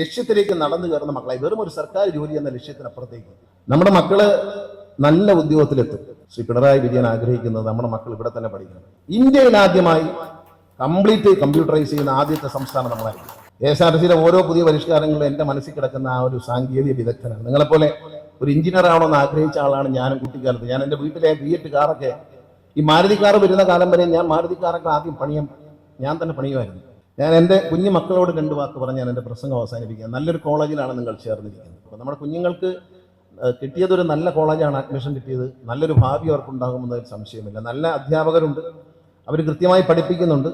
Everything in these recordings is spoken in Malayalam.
ലക്ഷ്യത്തിലേക്ക് നടന്നു കയറുന്ന മക്കളായി. വെറും ഒരു സർക്കാർ ജോലി എന്ന ലക്ഷ്യത്തിനപ്പുറത്തേക്ക്. നമ്മുടെ മക്കൾ നല്ല ഉദ്യോഗത്തിലെത്തും. ശ്രീ പിണറായി വിജയൻ ആഗ്രഹിക്കുന്നത് നമ്മുടെ മക്കൾ ഇവിടെ തന്നെ പഠിക്കണം. ഇന്ത്യയിൽ ആദ്യമായി കംപ്ലീറ്റ് കമ്പ്യൂട്ടറൈസ് ചെയ്യുന്ന ആദ്യത്തെ സംസ്ഥാനം നമ്മളായിരിക്കും കെ എസ് ആർ ടി സിയിലെ ഓരോ പുതിയ പരിഷ്കാരങ്ങളും എന്റെ മനസ്സിൽ കിടക്കുന്ന ആ ഒരു സാങ്കേതിക വിദഗ്ധനാണ്. നിങ്ങളെപ്പോലെ ഒരു എഞ്ചിനീയർ ആവണമെന്ന് ആഗ്രഹിച്ച ആളാണ് ഞാനും കുട്ടിക്കാലത്ത്. ഞാൻ എന്റെ വീട്ടിലെ ബി എട്ട് കാറൊക്കെ ഈ മാരുതി കാർ വരുന്ന കാലം വരെ ഞാൻ മാരുതി കാറൊക്കെ ആദ്യം പണിയാൻ ഞാൻ തന്നെ പണിയുമായിരുന്നു. ഞാൻ എന്റെ കുഞ്ഞു മക്കളോട് രണ്ട് വാക്ക് പറഞ്ഞ് ഞാൻ എന്റെ പ്രസംഗം അവസാനിപ്പിക്കുക നല്ലൊരു കോളേജിലാണ് നിങ്ങൾ ചേർന്നിരിക്കുന്നത്. അപ്പോൾ നമ്മുടെ കുഞ്ഞുങ്ങൾക്ക് കിട്ടിയതൊരു നല്ല കോളേജാണ് അഡ്മിഷൻ കിട്ടിയത്. നല്ലൊരു ഭാവി അവർക്കുണ്ടാകുമെന്നതിൽ സംശയമില്ല. നല്ല അധ്യാപകരുണ്ട്. അവർ കൃത്യമായി പഠിപ്പിക്കുന്നുണ്ട്.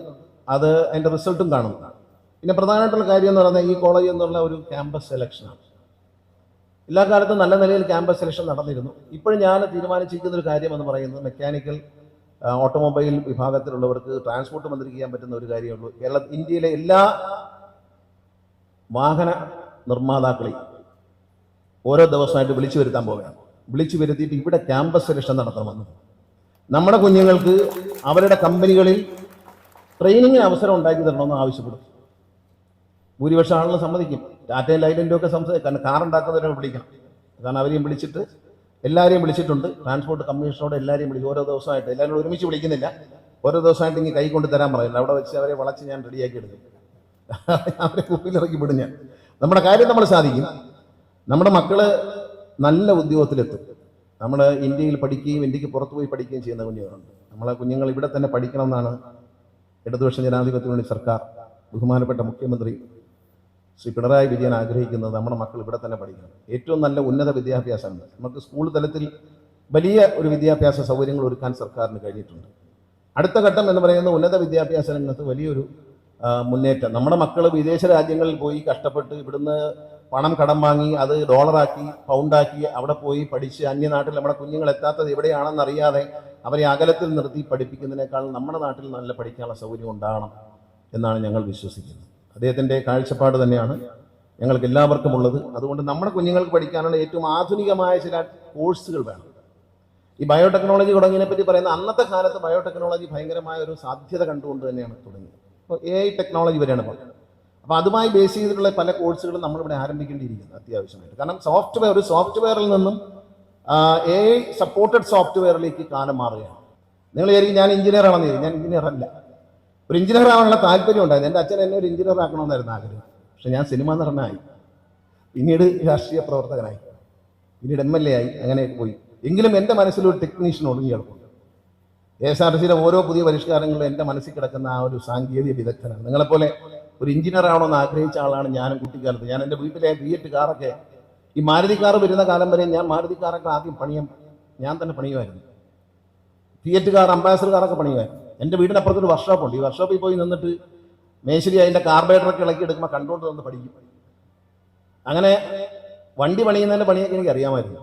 അത് അതിന്റെ റിസൾട്ടും കാണുന്നതാണ് പിന്നെ പ്രധാനമായിട്ടുള്ള കാര്യം എന്ന് പറഞ്ഞാൽ ഈ കോളേജ് എന്നുള്ള ഒരു ക്യാമ്പസ് സെലക്ഷനാണ്. എല്ലാ കാലത്തും നല്ല നിലയിൽ ക്യാമ്പസ് സെലക്ഷൻ നടന്നിരുന്നു. ഇപ്പോഴും ഞാൻ തീരുമാനിച്ചിരിക്കുന്ന ഒരു കാര്യം എന്ന് പറയുന്നത് മെക്കാനിക്കൽ ഓട്ടോമൊബൈൽ വിഭാഗത്തിലുള്ളവർക്ക് ട്രാൻസ്പോർട്ട് മന്ത്രി ചെയ്യാൻ പറ്റുന്ന ഒരു കാര്യമുള്ളൂ കേരള ഇന്ത്യയിലെ എല്ലാ വാഹന നിർമ്മാതാക്കളെയും ഓരോ ദിവസമായിട്ട് വിളിച്ചു വരുത്താൻ പോവുകയാണ്. വിളിച്ചു വരുത്തിയിട്ട് ഇവിടെ ക്യാമ്പസ് സെലക്ഷൻ നടത്തണമെന്ന്. നമ്മുടെ കുഞ്ഞുങ്ങൾക്ക് അവരുടെ കമ്പനികളിൽ ട്രെയിനിങ്ങിന് അവസരം ഉണ്ടാക്കി തരണമെന്ന് ആവശ്യപ്പെടും. ഭൂരിപക്ഷം ആളുകൾ സമ്മതിക്കും. ടാറ്റയും ലൈലന്റും ഒക്കെ സംസാരിക്കും കാർ ഉണ്ടാക്കുന്നവരെ വിളിക്കണം. കാരണം അവരെയും വിളിച്ചിട്ട് എല്ലാവരെയും വിളിച്ചിട്ടുണ്ട്. ട്രാൻസ്പോർട്ട് കമ്മീഷനോട് എല്ലാവരെയും വിളിച്ചു. ഓരോ ദിവസമായിട്ട് എല്ലാവരും ഒരുമിച്ച് വിളിക്കുന്നില്ല. ഓരോ ദിവസമായിട്ട് ഇങ്ങനെ കൈ കൊണ്ട് തരാൻ പറയുന്നത് അവിടെ വെച്ച് അവരെ വളച്ച് ഞാൻ റെഡിയാക്കി എടുക്കും. അവരെ കുപ്പിയിലിറക്കി വിടും ഞാൻ. നമ്മുടെ കാര്യം നമ്മൾ സാധിക്കും. നമ്മുടെ മക്കൾ നല്ല ഉദ്യോഗത്തിലെത്തും. നമ്മൾ ഇന്ത്യയിൽ പഠിക്കുകയും ഇന്ത്യയ്ക്ക് പുറത്തു പോയി പഠിക്കുകയും ചെയ്യുന്ന കുഞ്ഞുങ്ങളുണ്ട്. നമ്മളെ കുഞ്ഞുങ്ങൾ ഇവിടെ തന്നെ പഠിക്കണം എന്നാണ് ഇടതുപക്ഷ ജനാധിപത്യ സർക്കാർ ബഹുമാനപ്പെട്ട മുഖ്യമന്ത്രി ശ്രീ പിണറായി വിജയൻ ആഗ്രഹിക്കുന്നത് നമ്മുടെ മക്കൾ ഇവിടെ തന്നെ പഠിക്കണം. ഏറ്റവും നല്ല ഉന്നത വിദ്യാഭ്യാസമാണ്. നമുക്ക് സ്കൂൾ തലത്തിൽ വലിയ ഒരു വിദ്യാഭ്യാസ സൗകര്യങ്ങൾ ഒരുക്കാൻ സർക്കാരിന് കഴിഞ്ഞിട്ടുണ്ട്. അടുത്ത ഘട്ടം എന്ന് പറയുന്നത് ഉന്നത വിദ്യാഭ്യാസ രംഗത്ത് വലിയൊരു മുന്നേറ്റം. നമ്മുടെ മക്കൾ വിദേശ രാജ്യങ്ങളിൽ പോയി കഷ്ടപ്പെട്ട് ഇവിടുന്ന് പണം കടം വാങ്ങി അത് ഡോളറാക്കി പൗണ്ടാക്കി അവിടെ പോയി പഠിച്ച് അന്യനാട്ടിൽ നമ്മുടെ കുഞ്ഞുങ്ങൾ എത്താത്തത് എവിടെയാണെന്ന് അറിയാതെ അവരെ അകലത്തിൽ നിർത്തി പഠിപ്പിക്കുന്നതിനേക്കാൾ നമ്മുടെ നാട്ടിൽ നല്ല പഠിക്കാനുള്ള സൗകര്യം ഉണ്ടാകണം എന്നാണ് ഞങ്ങൾ വിശ്വസിക്കുന്നത്. അദ്ദേഹത്തിന്റെ കാഴ്ചപ്പാട് തന്നെയാണ് ഞങ്ങൾക്ക് എല്ലാവർക്കും ഉള്ളത്. അതുകൊണ്ട് നമ്മുടെ കുഞ്ഞുങ്ങൾക്ക് പഠിക്കാനുള്ള ഏറ്റവും ആധുനികമായ ചില കോഴ്സുകൾ വേണം. ഈ ബയോടെക്നോളജി തുടങ്ങിയതിനെ പറ്റി പറയുന്ന അന്നത്തെ കാലത്ത് ബയോടെക്നോളജി ഭയങ്കരമായ ഒരു സാധ്യത കണ്ടുകൊണ്ട് തന്നെയാണ് തുടങ്ങിയത്. അപ്പോൾ എ ഐ ടെക്നോളജി വരെയാണ് പറഞ്ഞത്. അപ്പോൾ അതുമായി ബേസ് ചെയ്തിട്ടുള്ള പല കോഴ്സുകളും നമ്മളിവിടെ ആരംഭിക്കേണ്ടിയിരിക്കുന്നു അത്യാവശ്യമായിട്ട്. കാരണം സോഫ്റ്റ്വെയർ ഒരു സോഫ്റ്റ്വെയറിൽ നിന്നും എ ഐ സപ്പോർട്ടഡ് സോഫ്റ്റ്വെയറിലേക്ക് കാലം മാറുകയാണ്. നിങ്ങൾ വിചാരിക്കും ഞാൻ എഞ്ചിനീയർ ആണെന്ന്. ഞാൻ എഞ്ചിനീയർ അല്ല. ഒരു എഞ്ചിനീയർ ആവാനുള്ള താല്പര്യം ഉണ്ടായിരുന്നു. എന്റെ അച്ഛൻ എന്നെ ഒരു എഞ്ചിനീയർ ആക്കണമെന്നായിരുന്നു ആഗ്രഹം. പക്ഷെ ഞാൻ സിനിമാ നടനായി പിന്നീട് രാഷ്ട്രീയ പ്രവർത്തകനായി. പിന്നീട് എം എൽ എ ആയി. അങ്ങനെ പോയി. എങ്കിലും എന്റെ മനസ്സിലൊരു ടെക്നീഷ്യൻ ഒളിഞ്ഞു കിടപ്പുണ്ട്. കെ എസ് ആർ ടി ഓരോ പുതിയ പരിഷ്കാരങ്ങളും എന്റെ മനസ്സിൽ കിടക്കുന്ന ആ ഒരു സാങ്കേതിക വിദഗ്ധനാണ്. നിങ്ങളെപ്പോലെ ഒരു എഞ്ചിനീയർ ആവണമെന്ന് ആഗ്രഹിച്ച ആളാണ് ഞാനും കുട്ടിക്കാലത്ത്. ഞാൻ എന്റെ വീട്ടിലെ ബി എട്ട് കാറൊക്കെ ഈ മാരുതി കാർ വരുന്ന കാലം വരെ ഞാൻ മാരുതി കാറൊക്കെ ആദ്യം പണിയാൻ ഞാൻ തന്നെ പണിയുമായിരുന്നു. ഫിയറ്റ് കാർ അംബാസഡർ കാറൊക്കെ പണിയുമായിരുന്നു. എന്റെ വീടിന്റെ അപ്പുറത്തൊരു വർക്ക്ഷോപ്പ് ഉണ്ട്. ഈ വർക്ക്ഷോപ്പിൽ പോയി നിന്നിട്ട് മേശരി അതിന്റെ കാർബേറ്ററൊക്കെ ഇളക്കി എടുക്കുമ്പോൾ കണ്ടുകൊണ്ട് നിന്ന് പഠിക്കും. അങ്ങനെ വണ്ടി പണിയുന്നതിന്റെ പണിയൊക്കെ എനിക്ക് അറിയാമായിരുന്നു.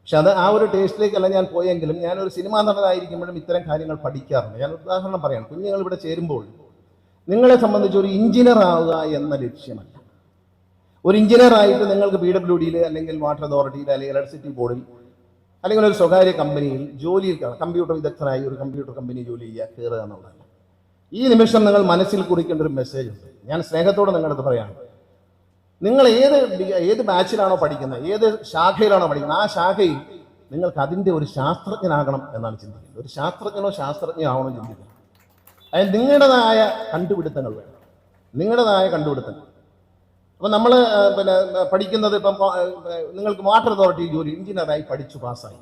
പക്ഷെ അത് ആ ഒരു ടേസ്റ്റിലേക്കല്ല ഞാൻ പോയെങ്കിലും ഞാനൊരു സിനിമാ നടനായിരിക്കുമ്പോഴും ഇത്തരം കാര്യങ്ങൾ പഠിക്കാറുണ്ട്. ഞാൻ ഉദാഹരണം പറയാം കുഞ്ഞുങ്ങൾ ഇവിടെ ചേരുമ്പോൾ നിങ്ങളെ സംബന്ധിച്ച് ഒരു എഞ്ചിനീയർ ആവുക എന്ന ലക്ഷ്യമല്ല. ഒരു എഞ്ചിനീയർ ആയിട്ട് നിങ്ങൾക്ക് പി ഡബ്ല്യു ഡിയിൽ അല്ലെങ്കിൽ വാട്ടർ അതോറിറ്റിയിൽ അല്ലെങ്കിൽ ഇലക്ട്രിസിറ്റി ബോർഡിൽ അല്ലെങ്കിൽ ഒരു സ്വകാര്യ കമ്പനിയിൽ ജോലിയിൽ കമ്പ്യൂട്ടർ വിദഗ്ധനായി ഒരു കമ്പ്യൂട്ടർ കമ്പനി ജോലി ചെയ്യുക കയറുക എന്നുള്ളതല്ല ഈ നിമിഷം നിങ്ങൾ മനസ്സിൽ കുറിക്കേണ്ട ഒരു മെസ്സേജ് ഉണ്ട്. ഞാൻ സ്നേഹത്തോടെ നിങ്ങളടുത്ത് പറയാണ്. നിങ്ങൾ ഏത് ഏത് ബാച്ചിലാണോ പഠിക്കുന്നത് ഏത് ശാഖയിലാണോ പഠിക്കുന്നത് ആ ശാഖയിൽ നിങ്ങൾക്ക് അതിന്റെ ഒരു ശാസ്ത്രജ്ഞനാകണം എന്നാണ് ചിന്തിക്കുന്നത്. ഒരു ശാസ്ത്രജ്ഞനോ ശാസ്ത്രജ്ഞനോ ആവണോ ചിന്തിക്കുന്നത് അതായത് നിങ്ങളുടേതായ കണ്ടുപിടുത്തങ്ങൾ വേണം. നിങ്ങളുടേതായ കണ്ടുപിടുത്തങ്ങൾ. അപ്പം നമ്മൾ പിന്നെ പഠിക്കുന്നത് ഇപ്പം നിങ്ങൾക്ക് വാട്ടർ അതോറിറ്റി ജോലി എഞ്ചിനീയറായി പഠിച്ചു പാസ്സായി.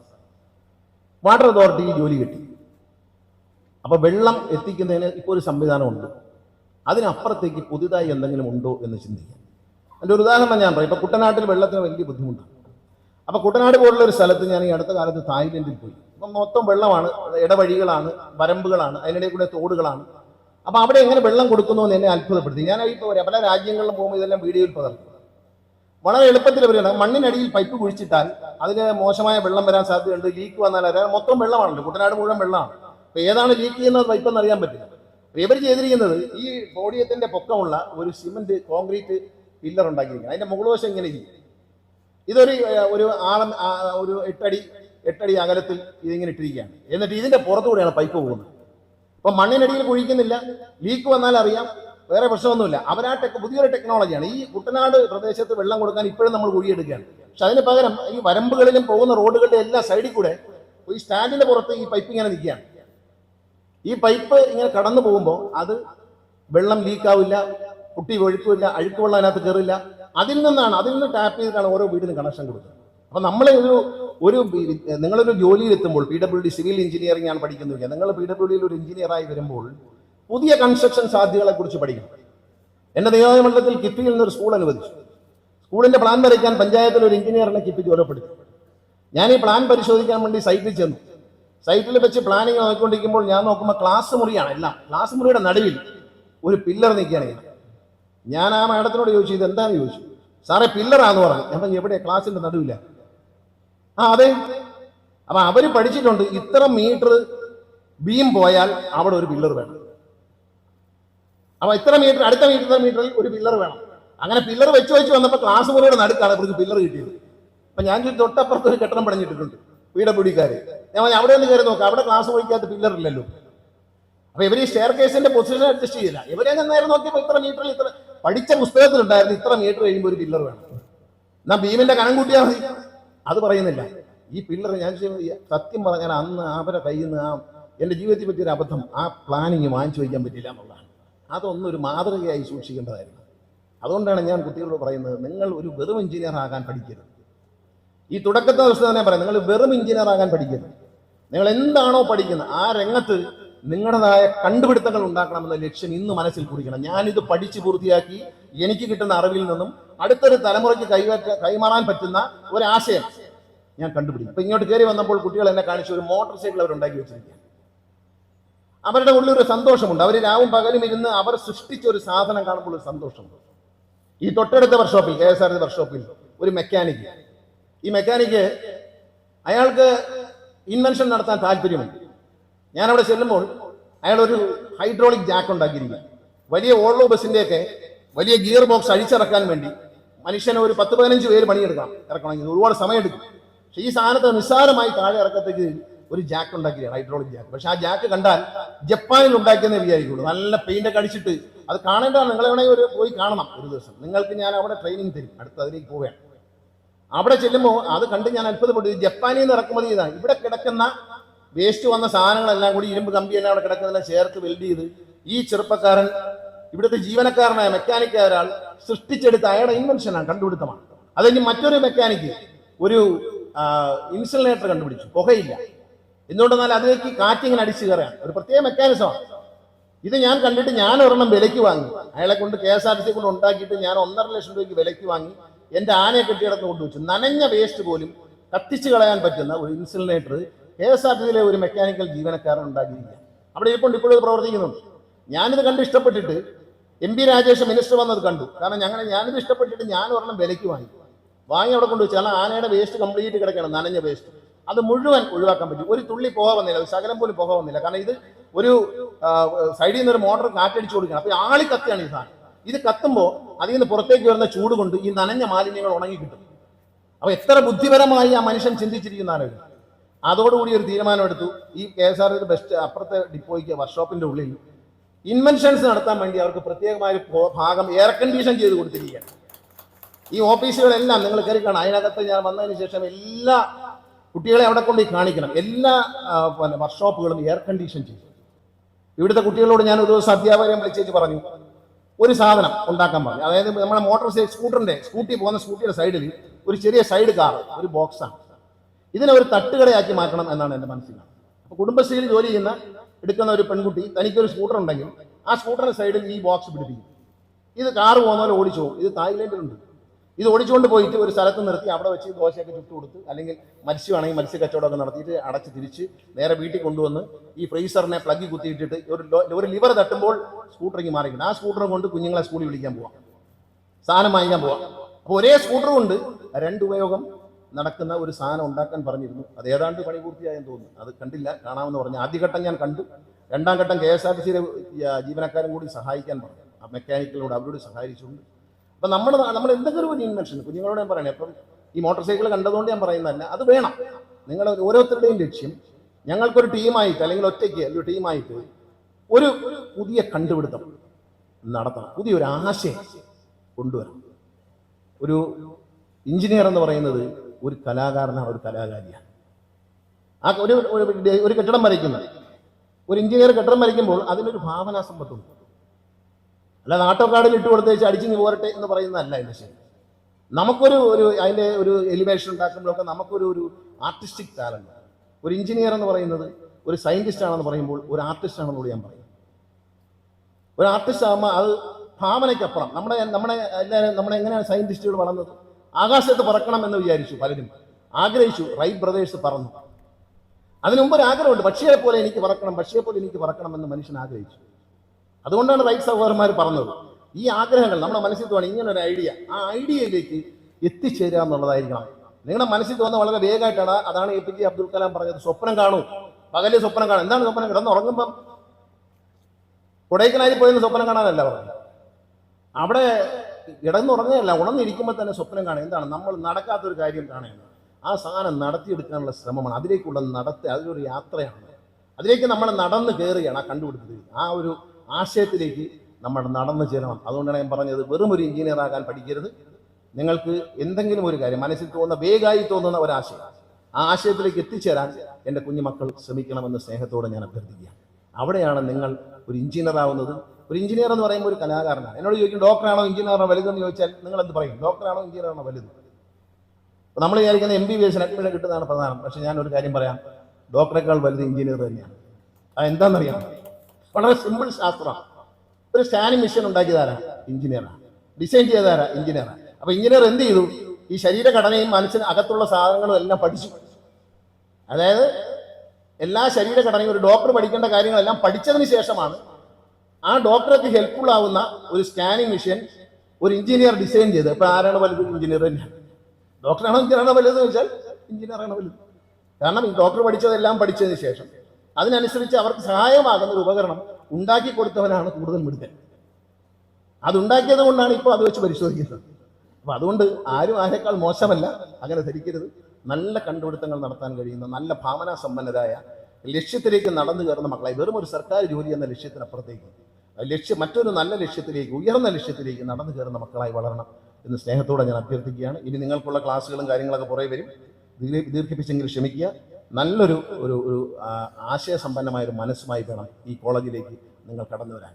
വാട്ടർ അതോറിറ്റി ജോലി കിട്ടി. അപ്പോൾ വെള്ളം എത്തിക്കുന്നതിന് ഇപ്പോൾ ഒരു സംവിധാനമുണ്ട്. അതിനപ്പുറത്തേക്ക് പുതുതായി എന്തെങ്കിലും ഉണ്ടോ എന്ന് ചിന്തിക്കാം. അതിന്റെ ഒരു ഉദാഹരണം ഞാൻ പറയാം. ഇപ്പൊ കുട്ടനാട്ടിൽ വെള്ളത്തിന് വലിയ ബുദ്ധിമുട്ടാണ്. അപ്പോൾ കുട്ടനാട് പോലുള്ള ഒരു സ്ഥലത്ത് ഞാൻ ഈ അടുത്ത കാലത്ത് തായ്ലൻഡിൽ പോയി. അപ്പം മൊത്തം വെള്ളമാണ് ഇടവഴികളാണ് വരമ്പുകളാണ് അതിനിടയിൽ കൂടെ തോടുകളാണ്. അപ്പോൾ അവിടെ എങ്ങനെ വെള്ളം കൊടുക്കുന്നു എന്ന് എന്നെ അത്ഭുതപ്പെടുത്തി. ഞാൻ പറയാം പല രാജ്യങ്ങളിലും പോകുമ്പോൾ ഇതെല്ലാം വീഡിയോയിൽ പകർത്തും. വളരെ എളുപ്പത്തിൽ പറയുന്നത് മണ്ണിനടിയിൽ പൈപ്പ് കുഴിച്ചിട്ടാൽ അതിന് മോശമായ വെള്ളം വരാൻ സാധ്യതയുണ്ട് ലീക്ക് വന്നാൽ അറിയാം മൊത്തം വെള്ളമാണല്ലോ കുട്ടനാട് മുഴുവൻ വെള്ളമാണ്. അപ്പോൾ ഏതാണ് ലീക്ക് ചെയ്യുന്നത് പൈപ്പ് എന്ന് അറിയാൻ പറ്റില്ല. ഇവർ ചെയ്തിരിക്കുന്നത് ഈ പോഡിയത്തിന്റെ പൊക്കമുള്ള ഒരു സിമന്റ് കോൺക്രീറ്റ് പില്ലർ ഉണ്ടാക്കിയിരിക്കുന്നത് അതിന്റെ മുകൾവശം ഇങ്ങനെ ഇരിക്കും. ഇതൊരു ഒരു ആളം ഒരു എട്ടടി എട്ടടി അകലത്തിൽ ഇതിങ്ങനെ ഇട്ടിരിക്കുകയാണ്. എന്നിട്ട് ഇതിന്റെ പുറത്തുകൂടെയാണ് പൈപ്പ് പോകുന്നത്. അപ്പൊ മണ്ണിനടിയിൽ കുഴിക്കുന്നില്ല ലീക്ക് വന്നാൽ അറിയാം വേറെ പ്രശ്നമൊന്നുമില്ല. അവരാ ടെക് പുതിയൊരു ടെക്നോളജിയാണ് ഈ കുട്ടനാട് പ്രദേശത്ത് വെള്ളം കൊടുക്കാൻ ഇപ്പോഴും നമ്മൾ കുഴിയെടുക്കുകയാണ്. പക്ഷെ അതിന് പകരം ഈ വരമ്പുകളിലും പോകുന്ന റോഡുകളുടെ എല്ലാ സൈഡിൽ കൂടെ ഈ സ്റ്റാൻഡിന്റെ പുറത്ത് ഈ പൈപ്പ് ഇങ്ങനെ നിൽക്കുകയാണ്. ഈ പൈപ്പ് ഇങ്ങനെ കടന്നു പോകുമ്പോൾ അത് വെള്ളം ലീക്കാവില്ല കുട്ടി ഒഴുക്കില്ല അഴുക്ക് വെള്ളം അതിനകത്ത് കയറില്ല. അതിൽ നിന്നാണ് അതിൽ നിന്ന് ടാപ്പ് ചെയ്തിട്ടാണ് ഓരോ വീടിനും കണക്ഷൻ കൊടുക്കുന്നത്. അപ്പൊ നമ്മൾ ഒരു ഒരു നിങ്ങളൊരു ജോലിയിൽ എത്തുമ്പോൾ P W D civil engineering ആണ് പഠിക്കുന്നത് നിങ്ങൾ പി ഡബ്ല്യു ഡിയിൽ ഒരു എഞ്ചിനീയറായി വരുമ്പോൾ പുതിയ കൺസ്ട്രക്ഷൻ സാധ്യതകളെ കുറിച്ച് പഠിക്കണം. എന്റെ നിയോജകമണ്ഡലത്തിൽ കിഫിയിൽ നിന്നൊരു സ്കൂൾ അനുവദിച്ചു. സ്കൂളിന്റെ പ്ലാൻ വരയ്ക്കാൻ പഞ്ചായത്തിൽ ഒരു എഞ്ചിനീയറിനെ കിഫ്ബി ചുമതലപ്പെടുത്തി ഞാൻ ഈ പ്ലാൻ പരിശോധിക്കാൻ വേണ്ടി സൈറ്റിൽ ചെന്നു. സൈറ്റിൽ വെച്ച് പ്ലാനിങ് നോക്കിക്കൊണ്ടിരിക്കുമ്പോൾ ഞാൻ നോക്കുമ്പോൾ ക്ലാസ് മുറിയാണ് എല്ലാം. ക്ലാസ് മുറിയുടെ നടുവിൽ ഒരു പില്ലർ നിൽക്കുകയാണ് ഞാൻ. ആ മാഡത്തിനോട് ചോദിച്ചു ഇത് എന്താണെന്ന് ചോദിച്ചു. സാറേ പില്ലറാന്ന് പറഞ്ഞു. ഞാൻ പറഞ്ഞു എവിടെ ക്ലാസ്സിന്റെ നടുവില്ല ആ അതെ. അപ്പൊ അവർ പഠിച്ചിട്ടുണ്ട് ഇത്ര മീറ്റർ ബീം പോയാൽ അവിടെ ഒരു പില്ലർ വേണം. അപ്പൊ ഇത്ര മീറ്റർ അടുത്ത മീറ്റർ മീറ്ററിൽ ഒരു പില്ലർ വേണം. അങ്ങനെ പില്ലർ വെച്ച് വെച്ച് വന്നപ്പോൾ ക്ലാസ് മുറിയുടെ നടുക്കാണ് ഇവർക്ക് പില്ലർ കിട്ടിയത്. അപ്പൊ ഞാൻ ചോദിച്ചു, തൊട്ടപ്പുറത്ത് ഒരു കെട്ടിടം പണിഞ്ഞിട്ടുണ്ട് വീടെ ഞാൻ അവിടെ ഒന്ന് കയറി നോക്കാം അവിടെ ക്ലാസ് മുറിക്കകത്ത് പില്ലർ ഇല്ലല്ലോ. അപ്പൊ ഇവർ ഈ ഷെയർ കേസിന്റെ പൊസിഷൻ അഡ്ജസ്റ്റ് ചെയ്തില്ല. ഇവരെ ഞാൻ നേരെ നോക്കിയപ്പോൾ ഇത്ര മീറ്ററിൽ ഇത്ര പഠിച്ച പുസ്തകത്തിലുണ്ടായിരുന്നു ഇത്ര മീറ്റർ കഴിയുമ്പോൾ ഒരു പില്ലർ വേണം. എന്നാ ഭീമിന്റെ കനം കൂട്ടിയാൽ മതി. അത് പറയുന്നില്ല. ഈ പില്ലർ ഞാൻ സത്യം പറഞ്ഞാൽ അന്ന് അവരെ കയ്യിൽ നിന്ന് ആ എന്റെ ജീവിതത്തിൽ പറ്റിയൊരു അബദ്ധം ആ പ്ലാനിങ് വാങ്ങിച്ചു വയ്ക്കാൻ പറ്റില്ല എന്നുള്ളതാണ്. അതൊന്നും ഒരു മാതൃകയായി സൂക്ഷിക്കേണ്ടതായിരുന്നു. അതുകൊണ്ടാണ് ഞാൻ കുട്ടികളോട് പറയുന്നത് നിങ്ങൾ ഒരു വെറും എഞ്ചിനീയർ ആകാൻ പഠിക്കരുത്. ഈ തുടക്കത്തെ ദിവസം തന്നെ പറയാം നിങ്ങൾ വെറും എഞ്ചിനീയർ ആകാൻ പഠിക്കരുത്. നിങ്ങൾ എന്താണോ പഠിക്കുന്നത് ആ രംഗത്ത് നിങ്ങളുടേതായ കണ്ടുപിടുത്തങ്ങൾ ഉണ്ടാക്കണമെന്ന ലക്ഷ്യം ഇന്ന് മനസ്സിൽ കുറിക്കണം. ഞാനിത് പഠിച്ച് പൂർത്തിയാക്കി എനിക്ക് കിട്ടുന്ന അറിവിൽ നിന്നും അടുത്തൊരു തലമുറയ്ക്ക് കൈമാറ്റ കൈമാറാൻ പറ്റുന്ന ഒരാശയം ഞാൻ കണ്ടുപിടിക്കും. അപ്പൊ ഇങ്ങോട്ട് കയറി വന്നപ്പോൾ കുട്ടികൾ എന്നെ കാണിച്ച ഒരു മോട്ടോർ സൈക്കിൾ അവർ ഉണ്ടാക്കി വെച്ചിരിക്കുകയാണ്. അവരുടെ ഉള്ളിൽ ഒരു സന്തോഷമുണ്ട്. അവർ രാവും പകലും ഇരുന്ന് അവർ സൃഷ്ടിച്ച ഒരു സാധനം കാണുമ്പോൾ ഒരു സന്തോഷമുണ്ട്. ഈ തൊട്ടടുത്ത വർക്ക്ഷോപ്പിൽ കെ എസ് ആർ ടി വർക്ക്ഷോപ്പിൽ ഒരു മെക്കാനിക്. ഈ മെക്കാനിക് അയാൾക്ക് ഇൻവെൻഷൻ നടത്താൻ താല്പര്യമുണ്ട്. ഞാൻ അവിടെ ചെല്ലുമ്പോൾ അയാൾ ഒരു ഹൈഡ്രോളിക് ജാക്ക് ഉണ്ടാക്കിയിരിക്കുക വലിയ ഓൾഡോ ബസ്സിന്റെയൊക്കെ വലിയ ഗിയർ ബോക്സ് അഴിച്ചിറക്കാൻ വേണ്ടി മനുഷ്യനെ ഒരു പത്ത് പതിനഞ്ച് പേര് പണിയെടുക്കാം. ഇറക്കണമെങ്കിൽ ഒരുപാട് സമയമെടുക്കും. പക്ഷെ ഈ സാധനത്തെ നിസ്സാരമായി താഴെ ഇറക്കത്തേക്ക് ഒരു ജാക്ക് ഉണ്ടാക്കിയാണ് ഹൈഡ്രോളിക് ജാക്ക് പക്ഷെ ആ ജാക്ക് കണ്ടാൽ ജപ്പാനിൽ ഉണ്ടാക്കിയെന്ന് വിചാരിക്കുള്ളൂ. നല്ല പെയിന്റ് ഒക്കെ അടിച്ചിട്ട് അത് കാണേണ്ടതാണ്. നിങ്ങൾ വേണമെങ്കിൽ ഒരു പോയി കാണണം ഒരു ദിവസം. നിങ്ങൾക്ക് ഞാൻ അവിടെ ട്രെയിനിങ് തരും. അടുത്ത് അതിലേക്ക് പോവുകയാണ്. അവിടെ ചെല്ലുമ്പോൾ അത് കണ്ട് ഞാൻ അത്ഭുതപ്പെട്ടു. ജപ്പാനിൽ നിന്ന് ഇറക്കുമതി ചെയ്താണ്. ഇവിടെ കിടക്കുന്ന വേസ്റ്റ് വന്ന സാധനങ്ങളെല്ലാം കൂടി ഇരുമ്പ് കമ്പി എല്ലാം അവിടെ കിടക്കുന്നതെല്ലാം ചേർത്ത് വെൽഡ് ചെയ്ത് ഈ ചെറുപ്പക്കാരൻ ഇവിടുത്തെ ജീവനക്കാരനായ മെക്കാനിക്കായ ഒരാൾ സൃഷ്ടിച്ചെടുത്ത അയാളുടെ ഇൻവെൻഷനാണ് കണ്ടുപിടുത്തമാണ്. അതെങ്കിൽ മറ്റൊരു മെക്കാനിക്ക് ഒരു ഇൻസുലേറ്റർ കണ്ടുപിടിച്ചു. പുകയില്ല. എന്തുകൊണ്ടെന്നാൽ അതിലേക്ക് കാറ്റിങ്ങനെ അടിച്ചു കയറാൻ ഒരു പ്രത്യേക മെക്കാനിസമാണ് ഇത് ഞാൻ കണ്ടിട്ട് ഞാൻ ഒരെണ്ണം വിലയ്ക്ക് വാങ്ങി. അയാളെ കൊണ്ട് K S R T C കൊണ്ട് ഉണ്ടാക്കിയിട്ട് ഞാൻ ഒന്നര ലക്ഷം രൂപയ്ക്ക് വിലയ്ക്ക് വാങ്ങി. എന്റെ ആനയെ കെട്ടിയിടത്ത് കൊണ്ടുവച്ചു. നനഞ്ഞ വേസ്റ്റ് പോലും കത്തിച്ച് കളയാൻ പറ്റുന്ന ഒരു incinerator K S R T സിയിലെ ഒരു മെക്കാനിക്കൽ ജീവനക്കാരൻ ഉണ്ടാക്കിയിരിക്കുക അവിടെ ഇപ്പോൾ ഇപ്പോഴും പ്രവർത്തിക്കുന്നുണ്ട്. ഞാനിത് കണ്ട് ഇഷ്ടപ്പെട്ടിട്ട് എം പി രാജേഷ് മിനിസ്റ്റർ വന്നത് കണ്ടു. കാരണം ഞങ്ങൾ ഞാനിത് ഇഷ്ടപ്പെട്ടിട്ട് ഞാൻ ഒരെണ്ണം വിലയ്ക്ക് വാങ്ങി. വാങ്ങി അവിടെ കൊണ്ടുവച്ചു കാരണം ആനയുടെ വേസ്റ്റ് കംപ്ലീറ്റ് കിടക്കണം നനഞ്ഞ വേസ്റ്റ് അത് മുഴുവൻ ഒഴിവാക്കാൻ പറ്റും. ഒരു തുള്ളി പുക വന്നില്ല ഒരു ശകലം പോലും പുക വന്നില്ല. കാരണം ഇത് ഒരു സൈഡിൽ നിന്ന് ഒരു മോട്ടർ കാറ്റടിച്ചു കൊടുക്കണം അപ്പൊ ആളി കത്തിയാണ് ഈ സാധനം. ഇത് കത്തുമ്പോൾ അതിൽ നിന്ന് പുറത്തേക്ക് വരുന്ന ചൂട് കൊണ്ട് ഈ നനഞ്ഞ മാലിന്യങ്ങൾ ഉണങ്ങി കിട്ടും. അപ്പൊ എത്ര ബുദ്ധിപരമായി ആ മനുഷ്യൻ ചിന്തിച്ചിരിക്കുന്നതാണ്. അതോടുകൂടി ഒരു തീരുമാനമെടുത്തു ഈ കെ എസ് ആർ ബെസ്റ്റ് അപ്പുറത്തെ ഡിപ്പോയ്ക്ക് വർക്ക്ഷോപ്പിന്റെ ഉള്ളിൽ ഇൻവെൻഷൻസ് നടത്താൻ വേണ്ടി അവർക്ക് പ്രത്യേകമായ ഭാഗം എയർ കണ്ടീഷൻ ചെയ്ത് കൊടുത്തിരിക്കുകയാണ്. ഈ ഓഫീസുകളെല്ലാം നിങ്ങൾ കയറി കാണാം. അതിനകത്ത് ഞാൻ വന്നതിന് ശേഷം എല്ലാ കുട്ടികളെ അവിടെ കൊണ്ട് കാണിക്കണം. എല്ലാ പിന്നെ വർക്ക്ഷോപ്പുകളും എയർ കണ്ടീഷൻ ചെയ്തു. ഇവിടുത്തെ കുട്ടികളോട് ഞാൻ ഒരു ദിവസം അധ്യാപകരെ വിളിച്ചേച്ച് പറഞ്ഞു ഒരു സാധനം ഉണ്ടാക്കാൻ പറഞ്ഞു. അതായത് നമ്മുടെ മോട്ടോർ സൈക്കിൾ സ്കൂട്ടറിന്റെ സ്കൂട്ടി പോകുന്ന സ്കൂട്ടിയുടെ സൈഡിൽ ഒരു ചെറിയ സൈഡ് കാർ ഒരു ബോക്സാണ് ഇതിനെ ഒരു തട്ടുകടയാക്കി മാറ്റണം എന്നാണ് എന്റെ മനസ്സിൽ അപ്പോൾ കുടുംബശ്രീയിൽ ജോലി ചെയ്യുന്ന എടുക്കുന്ന ഒരു പെൺകുട്ടി തനിക്കൊരു സ്കൂട്ടർ ഉണ്ടെങ്കിൽ ആ സ്കൂട്ടറിന്റെ സൈഡിൽ ഈ ബോക്സ് പിടിപ്പിക്കും. ഇത് കാർ പോകുന്നവരെ ഓടിച്ചു പോകും ഇത് തായ്ലൻഡിലുണ്ട്. ഇത് ഓടിച്ചുകൊണ്ട് പോയിട്ട് ഒരു സ്ഥലത്ത് നിർത്തി അവിടെ വെച്ച് ദോശയൊക്കെ ചുട്ട് കൊടുത്ത് അല്ലെങ്കിൽ മത്സ്യമാണെങ്കിൽ മത്സ്യ കച്ചവടമൊക്കെ നടത്തിയിട്ട് അടച്ച് തിരിച്ച് നേരെ വീട്ടിൽ കൊണ്ടുവന്ന് ഈ ഫ്രീസറിനെ പ്ലഗ് കുത്തിയിട്ടിട്ട് ഒരു ഒരു ലിവർ തട്ടുമ്പോൾ സ്കൂട്ടറിങ്ങി മാറിക്കണം ആ സ്കൂട്ടർ കൊണ്ട് കുഞ്ഞുങ്ങളെ സ്കൂളിൽ വിളിക്കാൻ പോവാം. സാധനം വാങ്ങിക്കാൻ പോവാം. അപ്പോൾ ഒരേ സ്കൂട്ടർ കൊണ്ട് രണ്ട് ഉപയോഗം നടക്കുന്ന ഒരു സാധനം ഉണ്ടാക്കാൻ പറഞ്ഞിരുന്നു. അത് ഏതാണ്ട് പണി പൂർത്തിയായെന്ന് തോന്നുന്നു. അത് കണ്ടില്ല കാണാമെന്ന് പറഞ്ഞു. ആദ്യഘട്ടം ഞാൻ കണ്ടു. രണ്ടാം ഘട്ടം കെ എസ് ആർ ടി സിയിലെ ജീവനക്കാരും കൂടി സഹായിക്കാൻ പറഞ്ഞു. ആ മെക്കാനിക്കലോട് അവരോട് സഹായിച്ചുകൊണ്ട് അപ്പൊ നമ്മൾ നമ്മൾ എന്തെങ്കിലും ഒരു ഇൻവെൻഷൻ കുഞ്ഞുങ്ങളോട് ഞാൻ പറയണേ അപ്പം ഈ മോട്ടോർ സൈക്കിൾ കണ്ടതുകൊണ്ട് ഞാൻ പറയുന്നതല്ല അത് വേണം. നിങ്ങൾ ഓരോരുത്തരുടെയും ലക്ഷ്യം ഞങ്ങൾക്കൊരു ടീമായിട്ട് അല്ലെങ്കിൽ ഒറ്റയ്ക്ക് ഒരു ടീമായിട്ട് ഒരു പുതിയ കണ്ടുപിടുത്തം നടത്തണം. പുതിയൊരു ആശയം കൊണ്ടുവരണം. ഒരു എഞ്ചിനീയർ എന്ന് പറയുന്നത് ഒരു കലാകാരനാണ് ഒരു കലാകാരിയാണ്. ആ ഒരു ഒരു- കെട്ടിടം വരയ്ക്കുന്നത്. ഒരു എഞ്ചിനീയർ കെട്ടിടം വരയ്ക്കുമ്പോൾ അതിനൊരു ഭാവനാ സമ്പത്തുണ്ട് അല്ല നാട്ടുകാടിൽ ഇട്ട് കൊടുത്തേച്ച് അടിച്ചു പോരട്ടെ എന്ന് പറയുന്നതല്ല അതിന്റെ ശരി. നമുക്കൊരു ഒരു അതിന്റെ ഒരു എലിവേഷൻ ഉണ്ടാക്കുമ്പോഴൊക്കെ നമുക്കൊരു ഒരു ആർട്ടിസ്റ്റിക് ടാലന്റ് ഒരു എഞ്ചിനീയർ എന്ന് പറയുന്നത് ഒരു സയന്റിസ്റ്റ് ആണെന്ന് പറയുമ്പോൾ ഒരു ആർട്ടിസ്റ്റ് ആണെന്ന് കൂടി ഞാൻ പറയും. ഒരു ആർട്ടിസ്റ്റ് ആകുമ്പോൾ അത് ഭാവനയ്ക്കപ്പുറം. നമ്മുടെ നമ്മുടെ എല്ലാവരും നമ്മുടെ എങ്ങനെയാണ് സയന്റിസ്റ്റുകൾ വളർന്നത്? ആകാശത്ത് പറക്കണം എന്ന് വിചാരിച്ചു പലരും. ആഗ്രഹിച്ചു. റൈറ്റ് ബ്രദേഴ്സ് പറഞ്ഞു അതിനുമുമ്പ് ഒരു ആഗ്രഹമുണ്ട്. പക്ഷിയെ പോലെ എനിക്ക് പറക്കണം പക്ഷിയെ പോലെ എനിക്ക് പറക്കണം എന്ന് മനുഷ്യൻ ആഗ്രഹിച്ചു. അതുകൊണ്ടാണ് റൈറ്റ് സഹോദരന്മാർ പറഞ്ഞത്. ഈ ആഗ്രഹങ്ങൾ നമ്മുടെ മനസ്സിൽ തോന്നി ഇങ്ങനെ ഒരു ഐഡിയ ആ ഐഡിയയിലേക്ക് എത്തിച്ചേരുക എന്നുള്ളതായിരിക്കണം. നിങ്ങളുടെ മനസ്സിൽ തോന്നുന്ന വളരെ വേഗമായിട്ടാണ് അതാണ് A P J Abdul Kalam പറഞ്ഞത്. സ്വപ്നം കാണൂ. പകൽ സ്വപ്നം കാണും എന്താണ് സ്വപ്നം? കിടന്ന് ഉറങ്ങുമ്പം കൊടൈക്കനാലിൽ പോയെന്ന് സ്വപ്നം കാണാനല്ല പറഞ്ഞത്. അവിടെ കിടന്നുറങ്ങുകയല്ല ഉണർന്നിരിക്കുമ്പോൾ തന്നെ സ്വപ്നം കാണുക. എന്താണ്? നമ്മൾ നടക്കാത്തൊരു കാര്യം കാണുകയാണ് ആ സാധനം നടത്തിയെടുക്കാനുള്ള ശ്രമമാണ്. അതിലേക്കുള്ള നടത്തുക അതിലൊരു യാത്രയാണ്. അതിലേക്ക് നമ്മൾ നടന്ന് കയറുകയാണ് ആ കണ്ടുപിടിച്ചത് ആ ഒരു ആശയത്തിലേക്ക് നമ്മൾ നടന്നു ചേരണം അതുകൊണ്ടാണ് ഞാൻ പറഞ്ഞത് വെറും ഒരു എഞ്ചിനീയർ ആകാൻ പഠിക്കരുത്. നിങ്ങൾക്ക് എന്തെങ്കിലും ഒരു കാര്യം മനസ്സിൽ തോന്നുന്ന വേഗമായി തോന്നുന്ന ഒരാശയം ആ ആശയത്തിലേക്ക് എത്തിച്ചേരാൻ എന്റെ കുഞ്ഞുമക്കൾ ശ്രമിക്കണമെന്ന് സ്നേഹത്തോടെ ഞാൻ അഭ്യർത്ഥിക്കുക അവിടെയാണ് നിങ്ങൾ ഒരു എഞ്ചിനീയർ ആവുന്നത്. ഒരു എഞ്ചിനീയർ എന്ന് പറയുമ്പോൾ ഒരു കലാകാരനാണ്. എന്നോട് ചോദിക്കും ഡോക്ടറാണോ എഞ്ചിനീയറാണോ വലുതെന്ന് ചോദിച്ചാൽ നിങ്ങൾ എന്ത് പറയും? ഡോക്ടറാണോ എഞ്ചിനീയറാണോ വലുത്? നമ്മൾ വിചാരിക്കുന്ന എം ബി ബി എസിന് അഡ്മിഷൻ കിട്ടുന്നതാണ് പ്രധാനം. പക്ഷേ ഞാൻ ഒരു കാര്യം പറയാം ഡോക്ടറേക്കാൾ വലുത് എഞ്ചിനീയർ തന്നെയാണ്. അത് എന്താണെന്നറിയാം വളരെ സിമ്പിൾ ശാസ്ത്രം. ഒരു സ്കാനിങ് മെഷീൻ ഉണ്ടാക്കിയതാരാ? എഞ്ചിനീയറാണ് ഡിസൈൻ ചെയ്തതാരാ? എഞ്ചിനീയറാണ് അപ്പൊ എഞ്ചിനീയർ എന്ത് ചെയ്തു? ഈ ശരീരഘടനയും മനസ്സിന് അകത്തുള്ള സാധനങ്ങളും എല്ലാം പഠിച്ചു. അതായത് എല്ലാ ശരീരഘടനയും ഒരു ഡോക്ടർ പഠിക്കേണ്ട കാര്യങ്ങളെല്ലാം പഠിച്ചതിന് ശേഷമാണ് ആ ഡോക്ടർക്ക് ഹെൽപ്ഫുൾ ആവുന്ന ഒരു സ്കാനിങ് മെഷീൻ ഒരു എഞ്ചിനീയർ ഡിസൈൻ ചെയ്ത് ഇപ്പൊ ആരാണ് വലുത്? എഞ്ചിനീയർ തന്നെയാണ് ഡോക്ടറാണോ എഞ്ചിനീയറാണോ വലുത് എന്ന് വെച്ചാൽ എഞ്ചിനീയറാണ് വലുത്. കാരണം ഡോക്ടർ പഠിച്ചതെല്ലാം പഠിച്ചതിന് ശേഷം. അതിനനുസരിച്ച് അവർക്ക് സഹായമാകുന്ന ഒരു ഉപകരണം ഉണ്ടാക്കി കൊടുത്തവനാണ് കൂടുതൽ മിടുക്കൻ. അതുണ്ടാക്കിയത് കൊണ്ടാണ് ഇപ്പോൾ അത് വെച്ച് പരിശോധിക്കുന്നത്. അപ്പൊ അതുകൊണ്ട് ആരും ആരെക്കാൾ മോശമല്ല അങ്ങനെ ധരിക്കരുത്. നല്ല കണ്ടുപിടുത്തങ്ങൾ നടത്താൻ കഴിയുന്ന നല്ല ഭാവനാ സമ്പന്നരായ ലക്ഷ്യത്തിലേക്ക് നടന്നു കയറുന്ന മക്കളായി. വെറും ഒരു സർക്കാർ ജോലി എന്ന ലക്ഷ്യത്തിനപ്പുറത്തേക്ക് ലക്ഷ്യം മറ്റൊരു നല്ല ലക്ഷ്യത്തിലേക്ക് ഉയർന്ന ലക്ഷ്യത്തിലേക്ക് നടന്നു കയറുന്ന മക്കളായി വളരണം എന്ന് സ്നേഹത്തോടെ ഞാൻ അഭ്യർത്ഥിക്കുകയാണ്. ഇനി നിങ്ങൾക്കുള്ള ക്ലാസ്സുകളും കാര്യങ്ങളൊക്കെ കുറേ വരും. ദീർഘിപ്പിച്ചെങ്കിൽ ക്ഷമിക്കുക. നല്ലൊരു ഒരു ഒരു ആശയസമ്പന്നമായൊരു മനസ്സുമായി വേണം ഈ കോളേജിലേക്ക് നിങ്ങൾ കടന്നു വരാൻ.